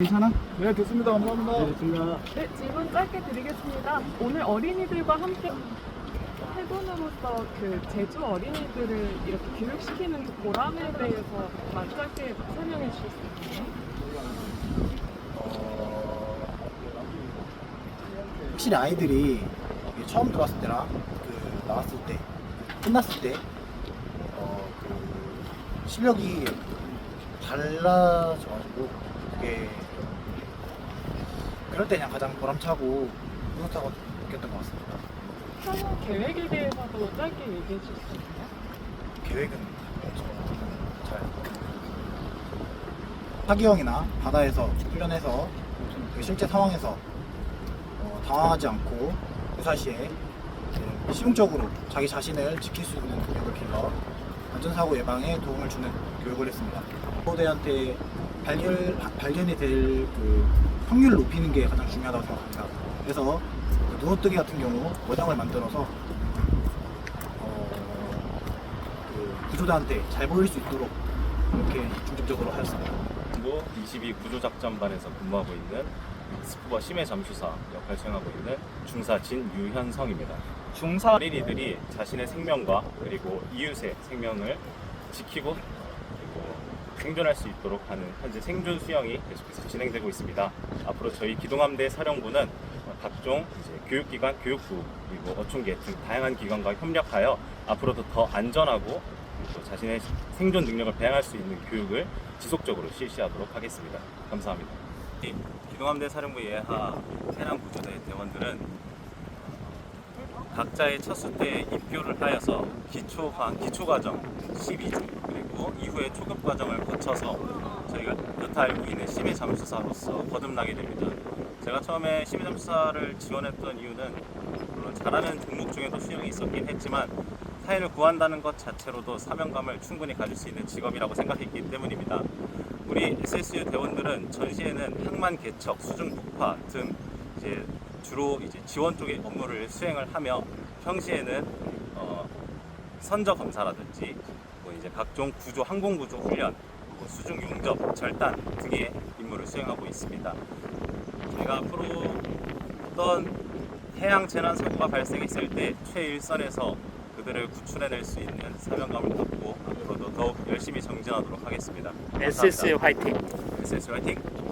괜찮아? 네, 됐습니다. 감사합니다. 네, 됐습니다. 네, 질문 짧게 드리겠습니다. 오늘 어린이들과 함께 해군으로서 그 제주 어린이들을 이렇게 교육시키는 그 보람에 대해서 다 짧게 설명해 주실 수 있나요? 확실히 아이들이 이게 처음 들어왔을 때랑 그 나왔을 때, 끝났을 때, 어, 그 실력이 달라져가지고 그게 그럴 때 그냥 가장 보람차고 뿌듯하고 느꼈던 것 같습니다. 향후 계획에 대해서도 짧게 얘기해 주실 수 있나요? 계획은 잘 파기형이나 바다에서 훈련해서 그 실제 상황에서 어, 당황하지 않고 유사시에 이제 실용적으로 자기 자신을 지킬 수 있는 교육을 길러 안전사고 예방에 도움을 주는 교육을 했습니다. 후대한테 발견, 바- 발견이 될그 확률을 높이는 게 가장 중요하다고 생각합니다. 그래서 그 누워뜨기 같은 경우 모양을 만들어서 어, 그 구조대한테 잘 보일 수 있도록 이렇게 중점적으로 하였습니다. 도22 구조작전반에서 근무하고 있는 스쿠버 심해 잠수사 역할 수행하고 있는 중사 진유현성입니다. 중사 어린이들이 자신의 생명과 그리고 이웃의 생명을 지키고 그리고 생존할 수 있도록 하는 현재 생존 수영이 계속해서 진행되고 있습니다. 앞으로 저희 기동함대 사령부는 각종 이제 교육기관, 교육부 그리고 어촌계 등 다양한 기관과 협력하여 앞으로도 더 안전하고 또 자신의 생존 능력을 배양할 수 있는 교육을 지속적으로 실시하도록 하겠습니다. 감사합니다. 이 기동함대 사령부 예하 해남 구조대 대원들은 각자의 첫수 때 입교를 하여서 기초 기초 과정 12주 그리고 이후에 초급 과정을 거쳐서 저희가 여타 알고 있는 심해 잠수사로서 거듭나게 됩니다. 제가 처음에 심해 잠수사를 지원했던 이유는 물론 잘하는 종목 중에도 수영이 있었긴 했지만 타인을 구한다는 것 자체로도 사명감을 충분히 가질 수 있는 직업이라고 생각했기 때문입니다. 우리 SSU 대원들은 전시에는 항만 개척, 수중 폭파 등 이제 주로 이제 지원 쪽의 업무를 수행을 하며 평시에는 어, 선저 검사라든지 뭐 이제 각종 구조 항공 구조 훈련, 뭐 수중 용접, 절단 등의 임무를 수행하고 있습니다. 저희가 앞으로 어떤 해양 재난 사고가 발생했을 때 최일선에서 그들을 구출해낼 수 있는 사명감을 갖고 앞으로도 더욱 열심히 정진하도록 하겠습니다. SSU 화이팅! SSU 화이팅!